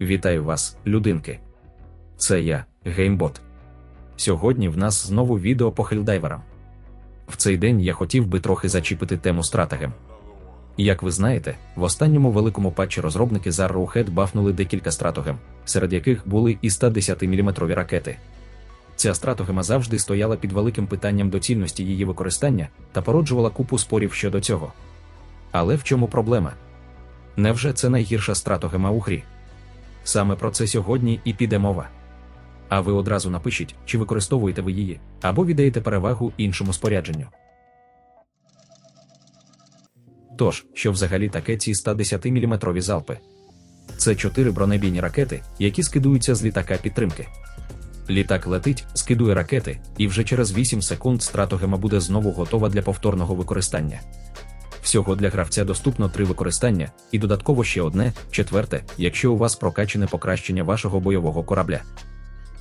Вітаю вас, людинки. Це я, Геймбот. Сьогодні в нас знову відео по хельдайверам. В цей день я хотів би трохи зачіпити тему стратегем. Як ви знаєте, в останньому великому патчі розробники з Arrowhead бафнули декілька стратогем, серед яких були і 110-мм ракети. Ця стратогема завжди стояла під великим питанням доцільності її використання та породжувала купу спорів щодо цього. Але в чому проблема? Невже це найгірша стратогема у грі? Саме про це сьогодні і піде мова. А ви одразу напишіть, чи використовуєте ви її, або віддаєте перевагу іншому спорядженню. Тож, що взагалі таке ці 110-мм залпи? Це чотири бронебійні ракети, які скидуються з літака підтримки. Літак летить, скидує ракети, і вже через 8 секунд стратогема буде знову готова для повторного використання. Всього для гравця доступно три використання, і додатково ще одне, четверте, якщо у вас прокачане покращення вашого бойового корабля.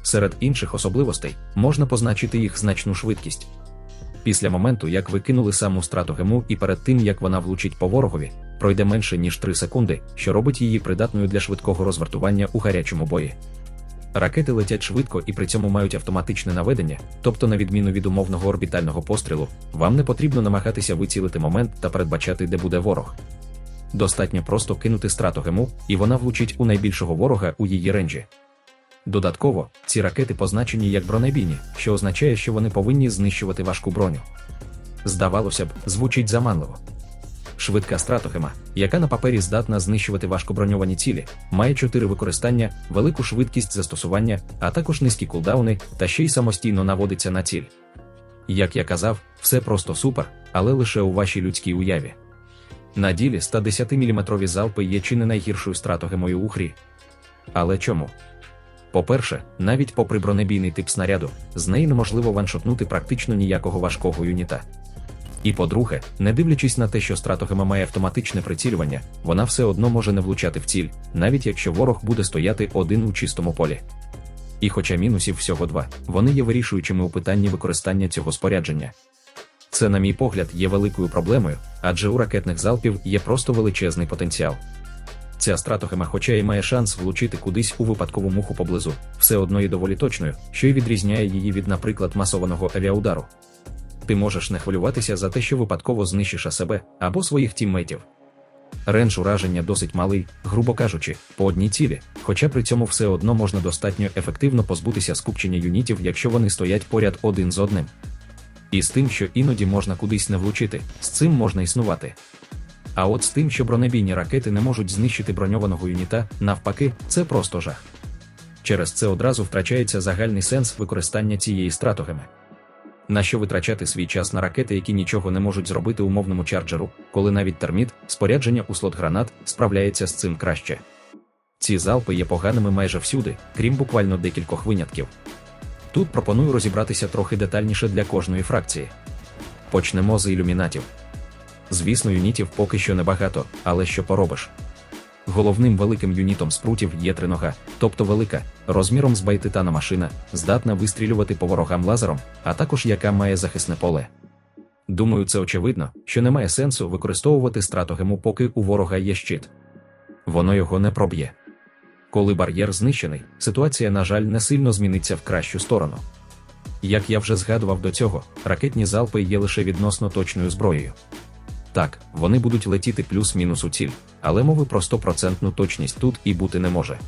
Серед інших особливостей можна позначити їх значну швидкість. Після моменту, як ви кинули саму стратогему і перед тим як вона влучить по ворогові, пройде менше ніж 3 секунди, що робить її придатною для швидкого розвертування у гарячому бої. Ракети летять швидко і при цьому мають автоматичне наведення, тобто, на відміну від умовного орбітального пострілу, вам не потрібно намагатися вицілити момент та передбачати, де буде ворог. Достатньо просто кинути стратогему, і вона влучить у найбільшого ворога у її ренджі. Додатково, ці ракети позначені як бронебійні, що означає, що вони повинні знищувати важку броню. Здавалося б, звучить заманливо. Швидка стратогема, яка на папері здатна знищувати важкоброньовані цілі, має чотири використання, велику швидкість застосування, а також низькі кулдауни та ще й самостійно наводиться на ціль. Як я казав, все просто супер, але лише у вашій людській уяві. На ділі 110-мм залпи є чи не найгіршою стратогемою у грі. Але чому? По-перше, навіть попри бронебійний тип снаряду, з неї неможливо ваншотнути практично ніякого важкого юніта. І по-друге, не дивлячись на те, що стратогема має автоматичне прицілювання, вона все одно може не влучати в ціль, навіть якщо ворог буде стояти один у чистому полі. І хоча мінусів всього два, вони є вирішуючими у питанні використання цього спорядження. Це, на мій погляд, є великою проблемою, адже у ракетних залпів є просто величезний потенціал. Ця стратогема, хоча і має шанс влучити кудись у випадкову муху поблизу, все одно є доволі точною, що й відрізняє її від, наприклад, масованого авіаудару. Ти можеш не хвилюватися за те, що випадково знищиш себе або своїх тіммейтів. Рендж ураження досить малий, грубо кажучи, по одній цілі, хоча при цьому все одно можна достатньо ефективно позбутися скупчення юнітів, якщо вони стоять поряд один з одним. І з тим, що іноді можна кудись не влучити, з цим можна існувати. А от з тим, що бронебійні ракети не можуть знищити броньованого юніта, навпаки, це просто жах. Через це одразу втрачається загальний сенс використання цієї стратогеми. На що витрачати свій час на ракети, які нічого не можуть зробити умовному чарджеру, коли навіть терміт, спорядження у слот гранат справляється з цим краще. Ці залпи є поганими майже всюди, крім буквально декількох винятків. Тут пропоную розібратися трохи детальніше для кожної фракції. Почнемо з ілюмінатів. Звісно, юнітів поки що небагато, але що поробиш. Головним великим юнітом спрутів є тринога, тобто велика, розміром з байтитана машина, здатна вистрілювати по ворогам лазером, а також яка має захисне поле. Думаю, це очевидно, що немає сенсу використовувати стратогему, поки у ворога є щит. Воно його не проб'є. Коли бар'єр знищений, ситуація, на жаль, не сильно зміниться в кращу сторону. Як я вже згадував до цього, ракетні залпи є лише відносно точною зброєю. Так, вони будуть летіти плюс-мінус у ціль, але мови про 100% точність тут і бути не може.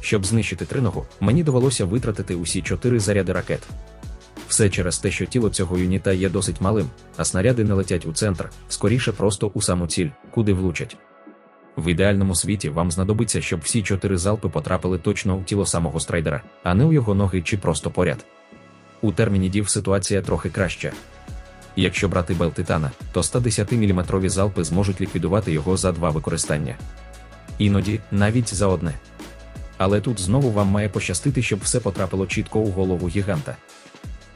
Щоб знищити триногу, мені довелося витратити усі чотири заряди ракет. Все через те, що тіло цього юніта є досить малим, а снаряди не летять у центр, скоріше просто у саму ціль, куди влучать. В ідеальному світі вам знадобиться, щоб всі чотири залпи потрапили точно у тіло самого страйдера, а не у його ноги чи просто поряд. У терміні дів ситуація трохи краща. Якщо брати бел титана, то 110-мм залпи зможуть ліквідувати його за два використання. Іноді навіть за одне. Але тут знову вам має пощастити, щоб все потрапило чітко у голову гіганта.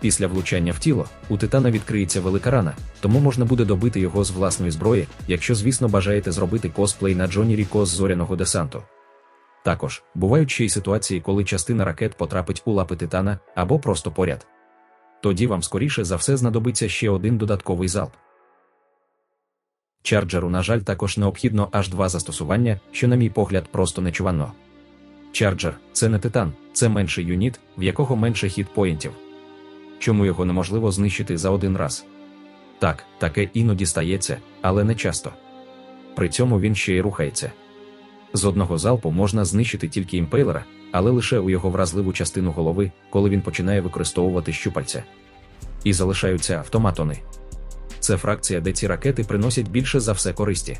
Після влучання в тіло у титана відкриється велика рана, тому можна буде добити його з власної зброї, якщо, звісно, бажаєте зробити косплей на Джоні Ріко з зоряного десанту. Також бувають ще й ситуації, коли частина ракет потрапить у лапи титана або просто поряд тоді вам скоріше за все знадобиться ще один додатковий залп. Чарджеру, на жаль, також необхідно аж два застосування, що, на мій погляд, просто нечувано. Чарджер це не титан, це менший юніт, в якого менше хіт-поінтів. Чому його неможливо знищити за один раз? Так, таке іноді стається, але не часто. При цьому він ще й рухається. З одного залпу можна знищити тільки імпейлера, але лише у його вразливу частину голови, коли він починає використовувати щупальця. І залишаються автоматони. Це фракція, де ці ракети приносять більше за все користі.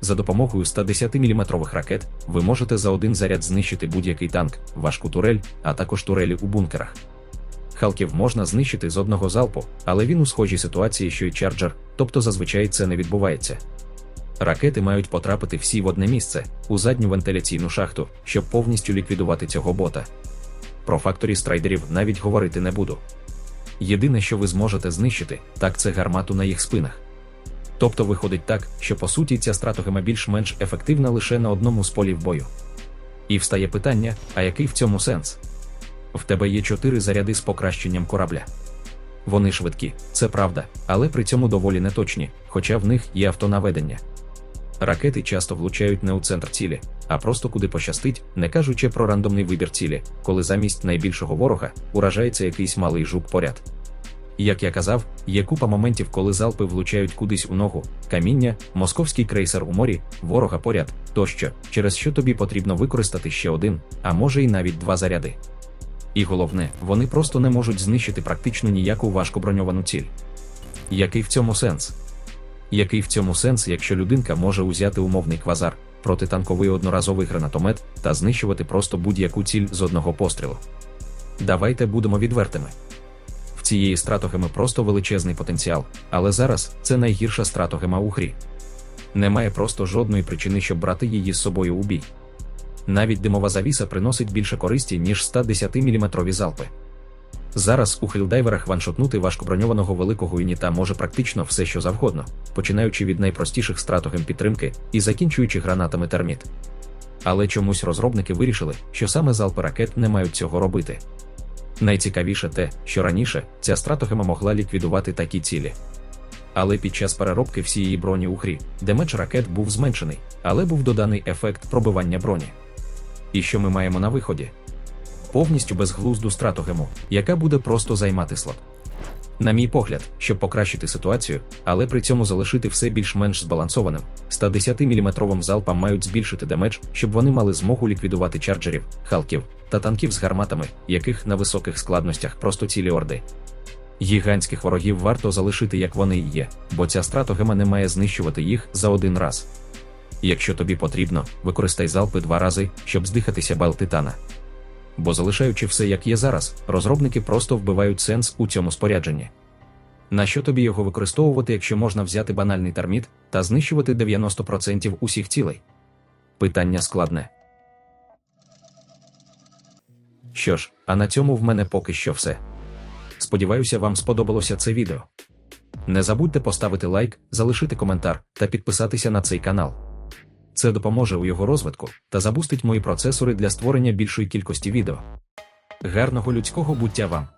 За допомогою 110 мм ракет ви можете за один заряд знищити будь-який танк, важку турель, а також турелі у бункерах. Халків можна знищити з одного залпу, але він у схожій ситуації, що й чарджер, тобто зазвичай це не відбувається. Ракети мають потрапити всі в одне місце, у задню вентиляційну шахту, щоб повністю ліквідувати цього бота. Про факторі страйдерів навіть говорити не буду. Єдине, що ви зможете знищити, так це гармату на їх спинах. Тобто виходить так, що по суті ця стратогема більш-менш ефективна лише на одному з полів бою. І встає питання: а який в цьому сенс? В тебе є чотири заряди з покращенням корабля. Вони швидкі, це правда, але при цьому доволі неточні, хоча в них є автонаведення. Ракети часто влучають не у центр цілі, а просто куди пощастить, не кажучи про рандомний вибір цілі, коли замість найбільшого ворога уражається якийсь малий жук поряд. Як я казав, є купа моментів, коли залпи влучають кудись у ногу, каміння, московський крейсер у морі, ворога поряд, тощо, через що тобі потрібно використати ще один, а може й навіть два заряди. І головне, вони просто не можуть знищити практично ніяку важкоброньовану ціль. Який в цьому сенс? Який в цьому сенс, якщо людинка може узяти умовний квазар, протитанковий одноразовий гранатомет та знищувати просто будь-яку ціль з одного пострілу? Давайте будемо відвертими. В цієї стратогеми просто величезний потенціал, але зараз це найгірша стратогема у грі. Немає просто жодної причини, щоб брати її з собою у бій. Навіть димова завіса приносить більше користі, ніж 110 мм залпи. Зараз у хилдайверах ваншотнути важкоброньованого великого юніта може практично все, що завгодно, починаючи від найпростіших стратогем підтримки і закінчуючи гранатами терміт. Але чомусь розробники вирішили, що саме залпи ракет не мають цього робити. Найцікавіше те, що раніше ця стратогема могла ліквідувати такі цілі. Але під час переробки всієї броні у грі, демедж ракет був зменшений, але був доданий ефект пробивання броні. І що ми маємо на виході? Повністю безглузду стратогему, яка буде просто займати слот. На мій погляд, щоб покращити ситуацію, але при цьому залишити все більш-менш збалансованим, 110-мм залпам мають збільшити демедж, щоб вони мали змогу ліквідувати чарджерів, халків та танків з гарматами, яких на високих складностях просто цілі орди. Гігантських ворогів варто залишити як вони і є, бо ця стратогема не має знищувати їх за один раз. Якщо тобі потрібно, використай залпи два рази, щоб здихатися бал титана. Бо залишаючи все як є зараз, розробники просто вбивають сенс у цьому спорядженні. На що тобі його використовувати, якщо можна взяти банальний терміт та знищувати 90% усіх цілей? Питання складне. Що ж, а на цьому в мене поки що все. Сподіваюся, вам сподобалося це відео. Не забудьте поставити лайк, залишити коментар та підписатися на цей канал. Це допоможе у його розвитку та забустить мої процесори для створення більшої кількості відео. Гарного людського буття вам!